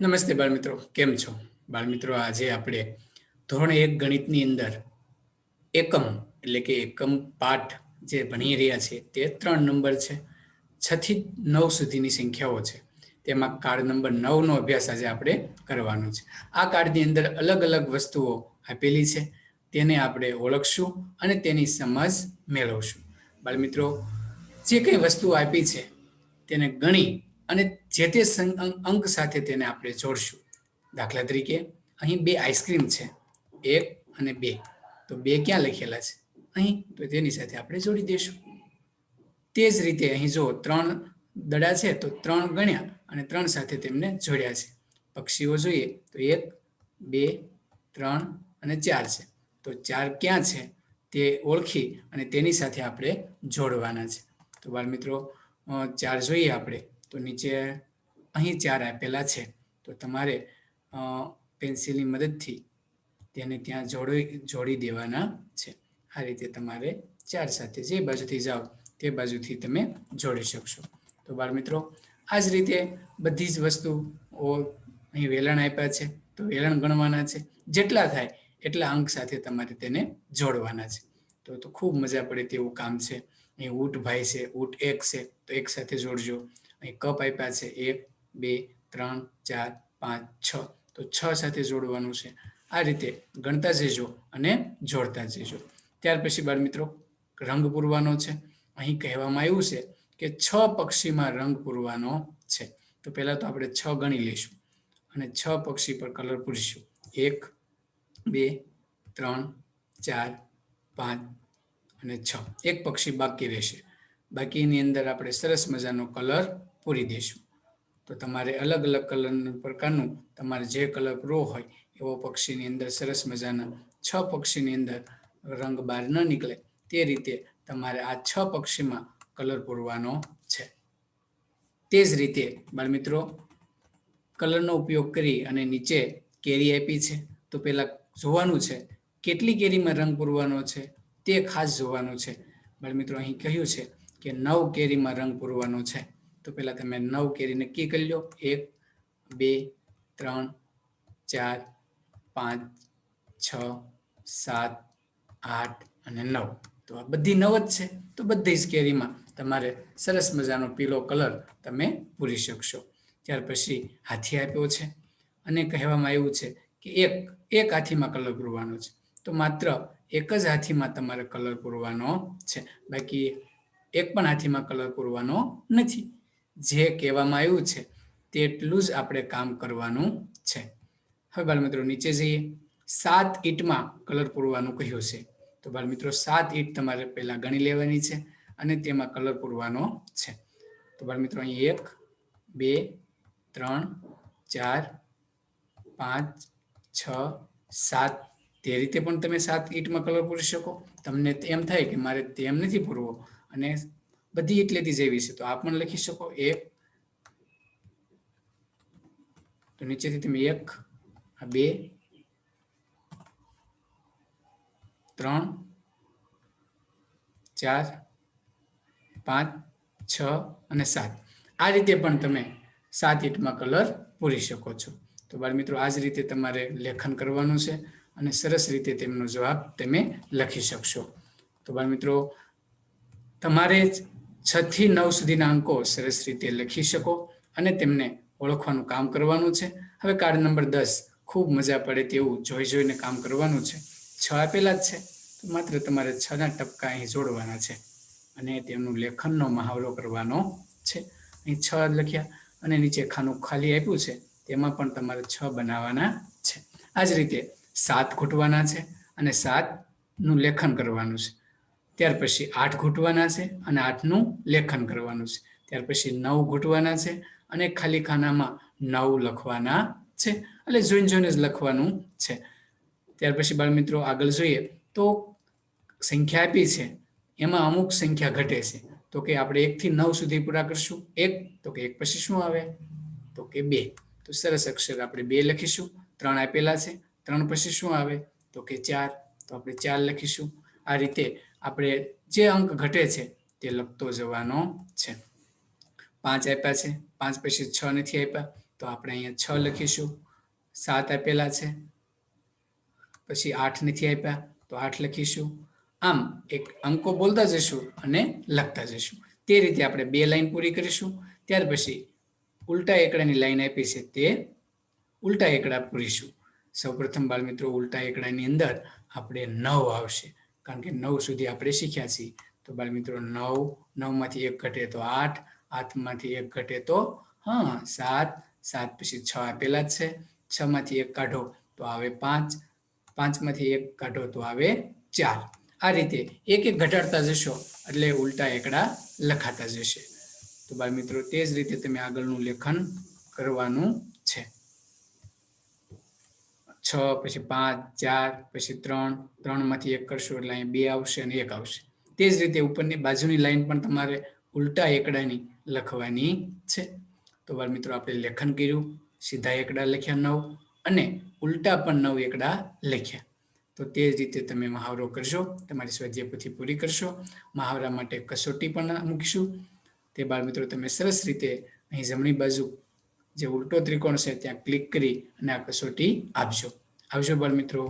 નમસ્તે બાળમિત્રો, કેમ છો? બાળમિત્રો, આજે આપણે ધોરણ એક ગણિતની અંદર એકમ, એટલે કે એકમ પાઠ જે ભણી રહ્યા છે, તે ત્રણ નંબર છે. છથી નવ સુધીની સંખ્યાઓ છે. તેમાં કાર્ડ નંબર નવનો અભ્યાસ આજે આપણે કરવાનો છે. આ કાર્ડની અંદર અલગ અલગ વસ્તુઓ આપેલી છે. તેને આપણે ઓળખશું અને તેની સમજ મેળવશું. બાળમિત્રો, જે કંઈ વસ્તુઓ આપી છે, તેને ગણી અને જે તે અંક સાથે તેને આપણે જોડશું. દાખલા તરીકે, અહીં બે આઈસ્ક્રીમ છે. એક અને બે. તો બે ક્યાં લખેલા છે? અહીં. તો તેની સાથે આપણે જોડી દઈશું તે જ રીતે અહીં જો ત્રણ દડા છે, તો ત્રણ ગણ્યા અને ત્રણ સાથે તેમને જોડ્યા છે. પક્ષીઓ જોઈએ, તો એક, બે, ત્રણ અને ચાર છે. તો ચાર ક્યાં છે? તે ઓળખી અને તેની સાથે આપણે જોડવાના છે. તો બાળ મિત્રો ચાર જોઈએ આપણે. તો નીચે અહીં ચાર આપેલા છે. તો તમારે પેન્સિલની મદદથી તેને ત્યાં જોડી જોડી દેવાના છે. આ રીતે તમારે ચાર સાથે જે બાજુથી જાઓ તે બાજુથી તમે જોડી શકશો. તો બાળ મિત્રો આ જ રીતે બધી જ વસ્તુઓ અહીં વેલણ આપ્યા છે. તો વેલણ ગણવાના છે. જેટલા થાય એટલા અંક સાથે તમારે તેને જોડવાના છે. તો તો ખૂબ મજા પડે તેવું કામ છે. અહીં ઊંટ ભાઈ છે, ઊંટ એક છે. તો એક સાથે જોડજો. અહીં કપ આપ્યા છે, એક બે, ત્રણ, ચાર, પાંચ, છ. તો છ સાથે જોડવાનું છે. આ રીતે ગણતા જજો અને જોડતા જજો. ત્યાર પછી બાળ મિત્રો, રંગ પૂરવાનો છે. અહીં કહેવામાં આવ્યું છે કે છ પક્ષીમાં રંગ પૂરવાનો છે. તો પહેલા તો આપણે છ ગણી લઈશું અને છ પક્ષી પર કલર પૂરીશું. એક, બે, ત્રણ, ચાર, પાંચ અને છ. એક પક્ષી બાકી રહેશે. બાકીની અંદર આપણે સરસ મજાનો કલર પૂરી દઈશું. તો તમારે અલગ અલગ કલરનું પ્રકારનું તમારે જે કલર પ્રો હોય એવો પક્ષીની અંદર સરસ મજાના છ પક્ષીની અંદર રંગ બહાર ન નીકળે. તે રીતે તમારે આ છ પક્ષીમાં કલર પૂરવાનો છે. તે જ રીતે બાળમિત્રો, કલરનો ઉપયોગ કરી અને નીચે કેરી આપી છે. તો પહેલાં જોવાનું છે, કેટલી કેરીમાં રંગ પૂરવાનો છે? તે ખાસ જોવાનું છે. બાળમિત્રો અહીં કહ્યું છે કે નવ કેરીમાં રંગ પૂરવાનો છે. તો પહેલાં તમે નવ કેરી નક્કી કરી લો. એક, બે, ત્રણ, ચાર, પાંચ, છ, સાત, આઠ અને નવ. તો આ બધી નવ જ છે. તો બધી જ કેરીમાં તમારે સરસ મજાનો પીળો કલર તમે પૂરી શકશો. ત્યાર પછી હાથી આપ્યો છે. અને કહેવામાં આવ્યું છે કે એક એક હાથીમાં કલર પૂરવાનો છે. તો માત્ર એક જ હાથીમાં તમારે કલર પૂરવાનો છે. બાકી એક પણ હાથીમાં કલર પૂરવાનો નથી. જે કહેવામાં આવ્યું છે, તેટલું જ આપણે કામ કરવાનું છે. હવે બાળમિત્રો નીચે જઈએ. સાત ઈંટમાં કલર પૂરવાનું કહ્યું છે. તો બાળમિત્રો, સાત ઈંટ તમારે પહેલા ગણી લેવાની છે અને તેમાં કલર પૂરવાનો છે. તો બાળમિત્રો, અહીં એક, બે, ત્રણ, ચાર, પાંચ, છ, સાત. તે રીતે પણ તમે સાત ઈંટમાં કલર પૂરી શકો. તમને એમ થાય કે મારે તેમ નથી પૂરવો અને બધી ઈંટ લેતી જેવી છે. તો આ પણ લખી શકો એક, તો નીચેથી તમે એક, આ બે, ત્રણ, ચાર, પાંચ, છ અને સાત. આ રીતે પણ તમે સાત ઈંટમાં કલર પૂરી શકો છો. તો બાળ મિત્રો આ જ રીતે તમારે લેખન કરવાનું છે અને સરસ રીતે તેમનો જવાબ તમે લખી શકશો. તો બાળ મિત્રો, તમારે છ થી નવ સુધીના અંકો સરસ રીતે લખી શકો અને તેમને ઓળખવાનું કામ કરવાનું છે. હવે કાર્ડ નંબર દસ, ખૂબ મજા પડે તેવું જોઈ જોઈને કામ કરવાનું છે. છ આપેલા જ છે માત્ર તમારે છ ના ટપકા અહીં જોડવાના છે અને તેમનું લેખનનો મહાવરો કરવાનો છે. અહીં છ લખ્યા અને નીચે ખાનું ખાલી આપ્યું છે, તેમાં પણ તમારે છ બનાવવાના છે. આ જ રીતે સાત ઘૂંટવાના છે અને સાતનું લેખન કરવાનું છે. ત્યાર પછી આઠ ઘૂંટવાના છે અને આઠનું લેખન કરવાનું છે. ત્યાર પછી નવ ઘૂંટવાના છે અને ખાલી ખાનામાં નવ લખવાના છે. એટલે જોઈને જોઈને જ લખવાનું છે. ત્યાર પછી બાળ મિત્રો આગળ જોઈએ તો સંખ્યા આપી છે. એમાં અમુક સંખ્યા ઘટે છે. તો કે આપણે એકથી નવ સુધી પૂરા કરશું. એક, તો કે એક પછી શું આવે? તો કે બે. તો સરસ અક્ષર આપણે બે લખીશું. ત્રણ આપેલા છે. ત્રણ પછી શું આવે? તો કે ચાર. તો આપણે ચાર લખીશું. આ રીતે આપણે જે અંક ઘટે છે તે લખતો જવાનો છે. પાંચ આપ્યા છે. પાંચ પછી છ નથી આપ્યા. તો આપણે અહીંયા છ લખીશું. સાત આપેલા છે. પછી આઠ નથી આપ્યા. તો આઠ લખીશું. આમ એક અંકો બોલતા જશું અને લખતા જશું. તે રીતે આપણે બે લાઈન પૂરી કરીશું. ત્યાર પછી ઉલટા એકડાની લાઈન આપી છે તે ઉલટા એકડા પૂરીશું. સૌપ્રથમ બાળમિત્રો, ઉલટા એકડાની અંદર આપણે નવ આવશે. કારણ કે નવ સુધી આપણે શીખ્યા છીએ. તો બાળમિત્રો નવ, નવમાંથી એક ઘટે તો આઠ, આઠમાંથી એક ઘટે તો, હા, સાત સાત પછી છ આપેલા જ છે. છ માંથી એક કાઢો તો આવે પાંચ, પાંચમાંથી એક કાઢો તો આવે ચાર. આ રીતે એક એક ઘટાડતા જશો એટલે ઉલટા એકડા લખાતા જશે. તો બાળ મિત્રો, તે જ રીતે તમે આગળનું લેખન કરવાનું છે. છ, પછી પાંચ, ચાર, પછી ત્રણ ત્રણમાંથી એક કરશો એટલે અહીં બે આવશે અને એક આવશે. તે જ રીતે ઉપરની બાજુની લાઈન પણ તમારે ઉલટા એકડાની લખવાની છે. તો બાળ મિત્રો આપણે લેખન કર્યું, સીધા એકડા લખ્યા નવ અને ઉલટા પણ નવ એકડા લખ્યા. તો તે જ રીતે તમે મહાવરો કરશો તમારી સ્વાધ્યાય પોથી પૂરી કરશો. મહાવરા માટે કસોટી પણ મૂકીશું. તે બાળ મિત્રો તમે સરસ રીતે અહીં જમણી બાજુ જે ઉલટો ત્રિકોણ છે ત્યાં ક્લિક કરી અને આ કસોટી આપજો. આવજો બાળ મિત્રો